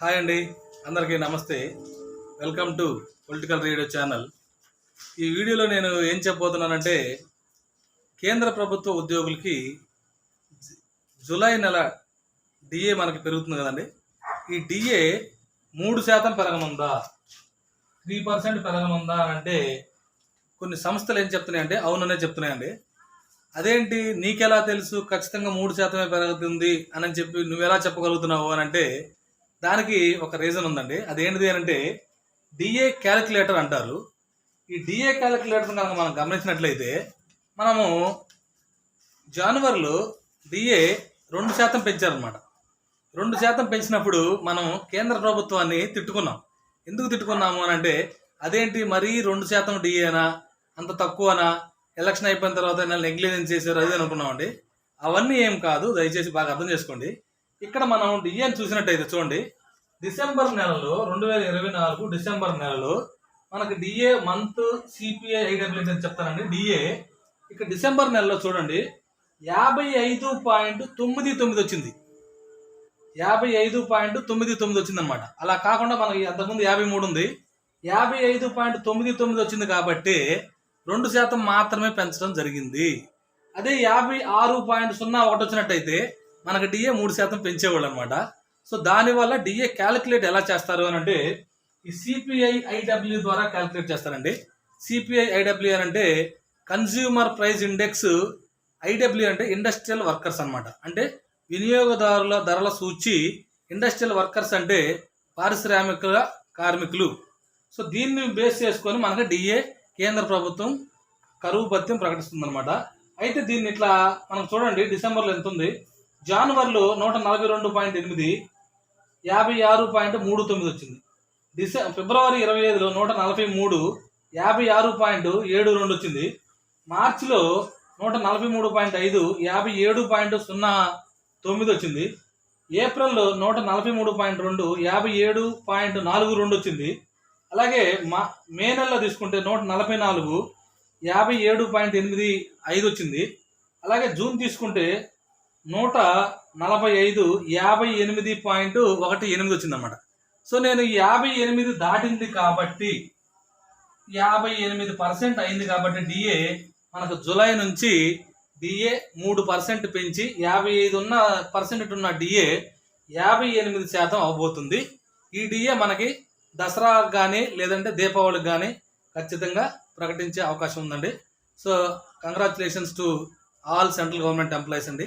Hi అండి. అందరికీ నమస్తే. Welcome to political radio channel. ఈ వీడియోలో నేను ఏం చెప్పబోతున్నానంటే కేంద్ర ప్రభుత్వ ఉద్యోగులకి జూలై నెల డిఏ మనకి పెరుగుతుంది కదండి. ఈ డిఏ మూడు శాతం పెరగనుందా? త్రీ పర్సెంట్ పెరగనుందా అని అంటే కొన్ని సంస్థలు ఏం చెప్తున్నాయంటే అవుననే చెప్తున్నాయండి. అదేంటి? నీకెలా తెలుసు? ఖచ్చితంగా మూడు శాతమే పెరుగుతుంది అని చెప్పి నువ్వెలా చెప్పగలుగుతున్నావు అని అంటే దానికి ఒక రీజన్ ఉందండి. అదేంటిది అంటే డిఏ క్యాలిక్యులేటర్ అంటారు. ఈ డిఏ క్యాలిక్యులేటర్ కనుక మనం గమనించినట్లయితే మనము జనవరిలో డిఏ రెండు శాతం పెంచారనమాట రెండు శాతం పెంచినప్పుడు మనం కేంద్ర ప్రభుత్వాన్ని తిట్టుకున్నాం. ఎందుకు తిట్టుకున్నాము అని అంటే అదేంటి మరీ రెండు శాతం డిఏనా అంత తక్కువనా ఎలక్షన్ అయిపోయిన తర్వాత నెగ్లిజెన్స్ చేశారు అది అనుకున్నామండి. అవన్నీ ఏం కాదు దయచేసి బాగా అర్థం చేసుకోండి. ఇక్కడ మనం డిఏని చూసినట్టయితే చూడండి డిసెంబర్ నెలలో రెండు వేల ఇరవై నాలుగు డిసెంబర్ నెలలో మనకి డిఏ మంత్ సిపిఐ ఐడబ్ల్యూఎస్ అని చెప్తానండి డిఏ ఇక్కడ డిసెంబర్ నెలలో చూడండి యాభై ఐదు పాయింట్ తొమ్మిది తొమ్మిది వచ్చింది. యాభై ఐదు పాయింట్ తొమ్మిది తొమ్మిది వచ్చింది అనమాట అలా కాకుండా మనకి అంతకుముందు యాభై మూడు ఉంది. యాభై ఐదు పాయింట్ తొమ్మిది తొమ్మిది వచ్చింది కాబట్టి రెండు శాతం మాత్రమే పెంచడం జరిగింది. అదే యాభై ఆరు పాయింట్ సున్నా ఒకటి వచ్చినట్టయితే మనకి డిఏ మూడు శాతం పెంచేవాళ్ళు అనమాట సో దానివల్ల డిఏ క్యాలిక్యులేట్ ఎలా చేస్తారు అని అంటే ఈ సిపిఐ ఐడబ్ల్యూ ద్వారా క్యాలిక్యులేట్ చేస్తారండి. సిపిఐ ఐడబ్ల్యూ అని అంటే కన్జ్యూమర్ ప్రైస్ ఇండెక్స్ ఐడబ్ల్యూ అంటే ఇండస్ట్రియల్ వర్కర్స్ అన్నమాట. అంటే వినియోగదారుల ధరల సూచి ఇండస్ట్రియల్ వర్కర్స్ అంటే పారిశ్రామిక కార్మికులు. సో దీన్ని బేస్ చేసుకొని మనకి డిఏ కేంద్ర ప్రభుత్వం కరువు భత్యం ప్రకటిస్తుంది అనమాట అయితే దీన్ని ఇట్లా మనం చూడండి డిసెంబర్లో ఎంత ఉంది జనవరిలో నూట నలభై రెండు పాయింట్ ఎనిమిది యాభై ఆరు పాయింట్ మూడు తొమ్మిది వచ్చింది. డిసె ఫిబ్రవరి ఇరవై ఐదులో నూట నలభై మూడు యాభై ఆరు పాయింట్ ఏడు రెండు వచ్చింది. మార్చిలో నూట నలభై మూడు పాయింట్ ఐదు యాభై ఏడు పాయింట్ సున్నా తొమ్మిది వచ్చింది. ఏప్రిల్లో నూట నలభై మూడు పాయింట్ రెండు యాభై ఏడు పాయింట్ నాలుగు రెండు వచ్చింది. అలాగే మా మే నెలలో తీసుకుంటే నూట నలభై నాలుగు యాభై ఏడు పాయింట్ ఎనిమిది ఐదు వచ్చింది. అలాగే జూన్ తీసుకుంటే నూట నలభై ఐదు యాభై ఎనిమిది పాయింట్ ఒకటి ఎనిమిది వచ్చిందన్నమాట. సో నేను యాభై ఎనిమిది దాటింది కాబట్టి యాభై ఎనిమిది పర్సెంట్ అయింది కాబట్టి డిఏ మనకు జూలై నుంచి డిఏ మూడు పర్సెంట్ పెంచి యాభై ఐదు ఉన్న పర్సెంట్ ఉన్న డిఏ యాభై ఎనిమిది శాతం అవబోతుంది ఈ డిఏ మనకి దసరా కానీ లేదంటే దీపావళికి కానీ ఖచ్చితంగా ప్రకటించే అవకాశం ఉందండి. So congratulations to all central government employees అండి.